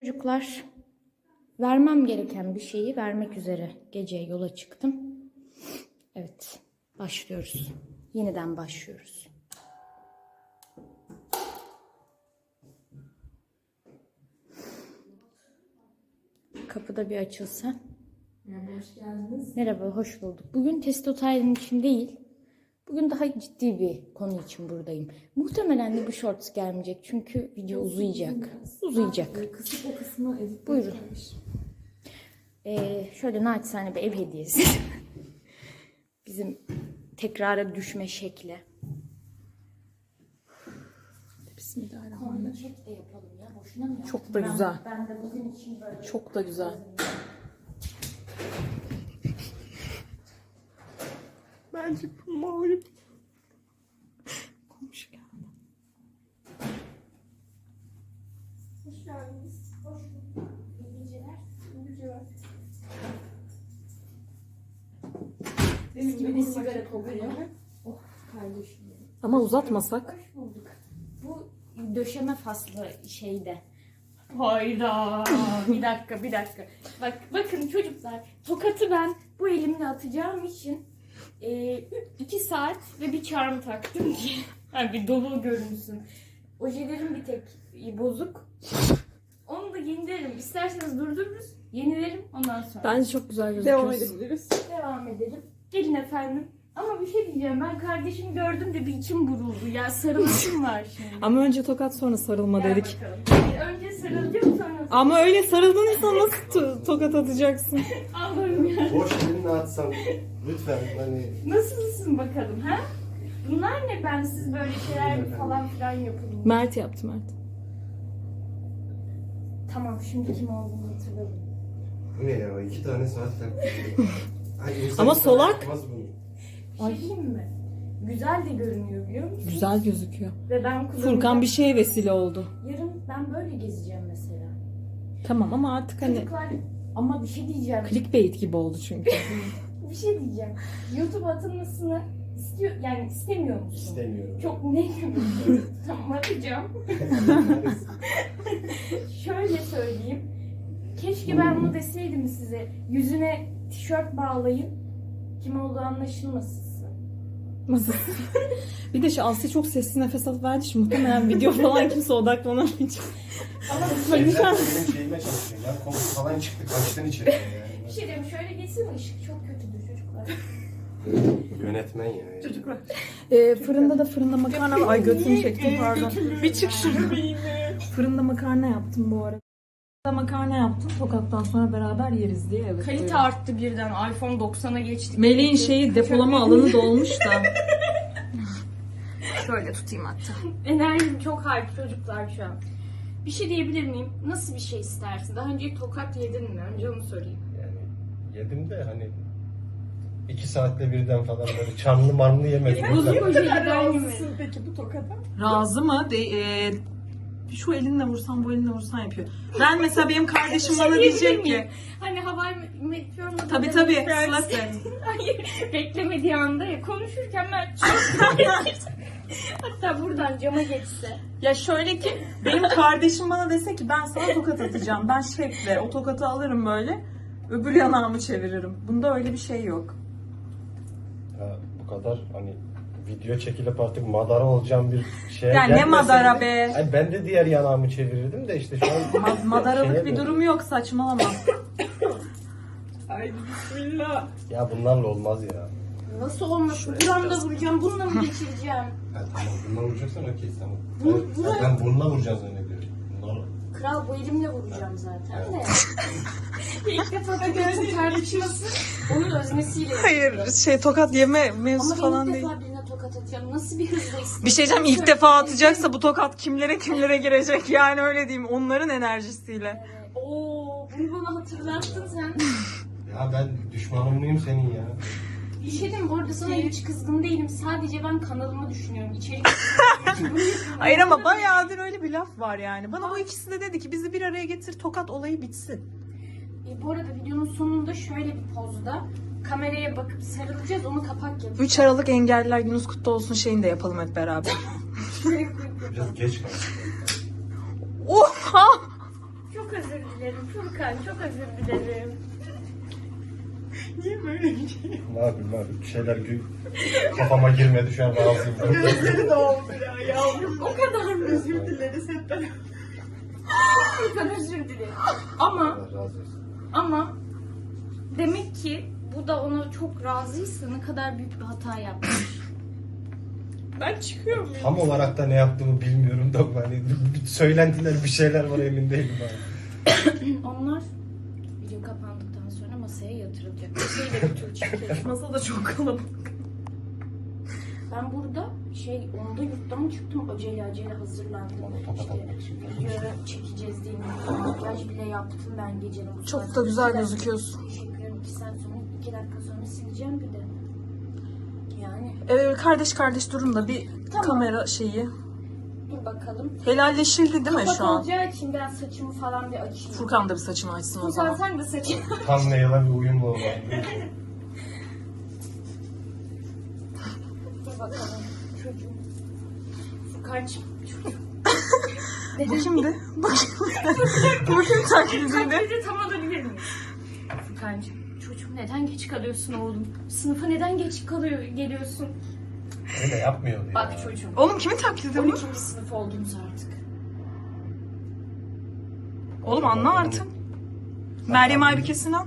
Çocuklar, vermem gereken bir şeyi vermek üzere gece yola çıktım. Evet, başlıyoruz. Yeniden başlıyoruz. Kapıda bir açılsa. Merhaba, hoş geldiniz. Merhaba, hoş bulduk. Bugün testosteron için değil, bugün daha ciddi bir konu için buradayım. Muhtemelen de bu shorts gelmeyecek çünkü video uzayacak. Uzayacak. Kısık o kısmı Buyurun. Ee, şöyle naçizane bir ev hediyesi. Bizim tekrara düşme şekli. Bismillahirrahmanirrahim. Çek de yapalım ya. Boşuna mı? Çok da Ben- güzel. Ben de bugün için böyle. Çok da güzel. Bence bu mavi. Komşu geldi. Hoş geldiniz. Hoş bulduk. İyi geceler. İyi geceler. Mis gibi bir sigara kokuyor. Oh kardeşim benim. Ama uzatmasak. Bu döşeme faslı şeyde. Hayda. bir dakika bir dakika. Bak bakın çocuklar tokatı ben bu elimle atacağım için e, iki saat ve bir charm taktım ki yani bir dolu görünsün. Ojelerim bir tek bozuk. Onu da yenilerim. İsterseniz durdururuz. Yenilerim ondan sonra. Bence çok güzel gözüküyorsun. Devam edebiliriz. Devam edelim. Gelin efendim. Ama bir şey diyeceğim. Ben kardeşimi gördüm de bir içim buruldu. Ya sarılışım var şimdi. Ama önce tokat sonra sarılma Gel dedik. bakalım. Önce sarılacağım sonra. Ama öyle sarıldıysa nasıl to- tokat atacaksın? Allah'ım ya. Boş elini atsan lütfen hani Nasılsın bakalım ha? Bunlar ne ben siz böyle şeyler falan filan yapın. Mert yaptı Mert. Tamam şimdi kim olduğunu hatırladım. bu ne ya iki tane saat taktık. Ay, insan Ama solak. Bir şey diyeyim mi? Güzel de görünüyor biliyor musun? Güzel gözüküyor. Ve ben kullanacağım. Furkan bir şeye vesile oldu. Yarın ben böyle gezeceğim mesela. Tamam ama artık hani Çocuklar ama bir şey diyeceğim. clickbait gibi oldu çünkü. Bir şey diyeceğim. YouTube atılmasını istiyor yani istemiyor musun? İstemiyorum. Çok ne tamam atacağım. Şöyle söyleyeyim. Keşke ben bunu deseydim size. Yüzüne tişört bağlayın. Kim olduğu anlaşılmasın. Bir de şu Asya çok sessiz nefes alıp verdi. Şimdi muhtemelen video falan kimse odaklanamayacak. Ama bir şey, Sen benim şeyime çalışıyor. Ya komik falan çıktı kaçtın içeri. bir şey diyeyim. Şöyle geçsin mi? Işık çok kötüdür çocuklar. Yönetmen ya. Çocuklar. Ee, fırında da fırında makarna Ay götümü çektim pardon. Bir çık şunu. Fırında makarna yaptım bu arada. Makarna yaptım. Tokattan sonra beraber yeriz diye. Evet, Kalite buyurun. arttı birden. iPhone 90'a geçtik. Melih'in şeyi depolama alanı dolmuş da. Şöyle tutayım hatta. Enerjim çok hype çocuklar şu an. Bir şey diyebilir miyim? Nasıl bir şey istersin? Daha önce tokat yedin mi? Önce onu sorayım. Yani yedim de hani iki saatte birden falan böyle çanlı marmlı yemedim. Hocayı ben Razısın yemedim. peki bu tokata? Razı mı? De, e, şu elinle vursan bu elinle vursan yapıyor. Ben mesela benim kardeşim bana diyecek ki. Hani havai meteorla... Tabii tabii. İt. Hayır, beklemediği anda ya konuşurken ben çok Hatta buradan cama geçse. Ya şöyle ki benim kardeşim bana dese ki ben sana tokat atacağım. Ben şekle o tokatı alırım böyle. Öbür yanağımı çeviririm. Bunda öyle bir şey yok. Ya bu kadar hani video çekilip artık madara olacağım bir şeye Ya ne gelmeseydi- madara be? Ay ben de diğer yanağımı çevirirdim de işte şu an Ma- madaralık şeye bir durum yok saçmalama. Ay bismillah. Ya bunlarla olmaz ya. Nasıl olmasın? Buramda vuracağım, bununla mı geçireceğim? Ha, tamam bununla vuracaksan okey tamam. Bu- Ben- bu- ben bununla vuracağım zannediyorum. Bunlarla. Kral bu elimle vuracağım zaten de. İlk defa tokatın tartışması onun özmesiyle. Hayır şey tokat yeme mevzu Ama falan ilk değil. defa tokat atacağım. Nasıl bir istedim? Bir şey diyeceğim ilk defa atacaksa bu tokat kimlere kimlere girecek yani öyle diyeyim onların enerjisiyle. Oo, bunu bana hatırlattın sen. Ya ben düşmanın mıyım senin ya? Bir şey diyeyim bu arada sana hiç kızgın değilim. Sadece ben kanalımı düşünüyorum. İçerik Hayır ama bayağıdır öyle bir laf var yani. Bana bu ikisi de dedi ki bizi bir araya getir tokat olayı bitsin. E, bu arada videonun sonunda şöyle bir pozda kameraya bakıp sarılacağız. Onu kapak yapacağız. 3 Aralık Engelliler Gününüz kutlu olsun şeyini de yapalım hep beraber. Biraz geç kaldım. Oha! Çok özür Furkan çok özür dilerim. Niye böyle bir şey? Ne yapayım? Bir şeyler gü- kafama girmedi şu an razıyım. Gözleri doldu ya yavrum. O kadar mı? Özür dileriz hep beraber. Furkan özür dilerim. Ama Allah razı olsun. ama demek ki bu da ona çok razıysa ne kadar büyük bir hata yapmış. Ben çıkıyor muyum? Tam olarak da ne yaptığımı bilmiyorum da hani söylentiler bir şeyler var emin değilim abi. Onlar video kapandıktan sonra masaya yatırılacak. Masayı da bir tur çekelim. Masa da çok kalabalık. Ben burada şey onda yurttan çıktım acele acele hazırlandım. İşte video çekeceğiz diye makyaj bile yaptım ben gecenin Çok da güzel gözüküyorsun. Teşekkür ederim. İki saat sonra, iki dakika sonra sileceğim bir de. Yani Evet kardeş kardeş durun da bir Tamam. kamera şeyi. dur bakalım. Helalleşildi değil mi Kapak şu an? olacağı için ben saçımı falan bir açayım. Furkan da bir saçını açsın o Furkan zaman. sen de saçını. Tam Neyla bir uyumlu olan. Dur bakalım çocuğum. Furkan'cığım çocuğum. Bu kimdi? Bak Bakayım taklidini. Taklidi tam alabilir miyiz? Furkan'cığım neden geç kalıyorsun oğlum? Sınıfa neden geç kalıyor geliyorsun? Öyle yapmıyordu ya. Bak çocuğum. Oğlum kimin taklidi bu? 12. sınıf oldunuz artık. Oğlum anla artık. Meryem Aybikesini al.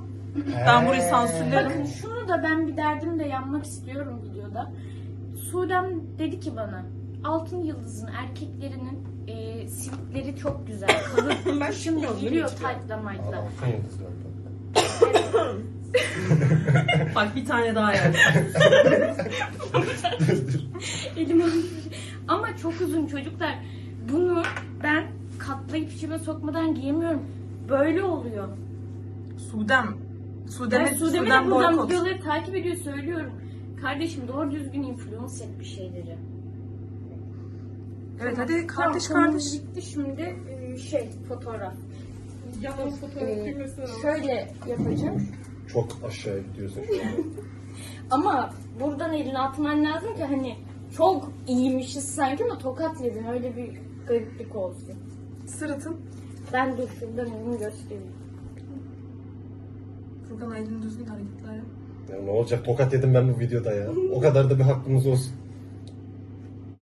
Ben burayı sansürlerim. Bakın şunu da ben bir derdimle yanmak istiyorum videoda. Sudem dedi ki bana Altın Yıldız'ın erkeklerinin e, sivitleri çok güzel. Kalın. Şimdi geliyor taytla maytla. Altın yıldız. Bak bir tane daha yani. Elim Ama çok uzun çocuklar. Bunu ben katlayıp içime sokmadan giyemiyorum. Böyle oluyor. Sudem. Sudem'e Ben Sude'mi de Sudem buradan boykot. videoları takip ediyor söylüyorum. Kardeşim doğru düzgün influence et bir şeyleri. Evet hadi kardeş Tamam, kardeş. bitti şimdi e, şey fotoğraf. Ya Ee, şöyle yapacağım. Çok aşağı gidiyorsun şu an. Ama buradan elini atman lazım ki hani çok iyiymişiz sanki ama tokat yedin öyle bir gariplik olsun. Sırıtın. Ben dur şuradan elimi göstereyim. Furkan elini düzgün hareketler yap. Ya ne olacak tokat yedim ben bu videoda ya. O kadar da bir hakkımız olsun.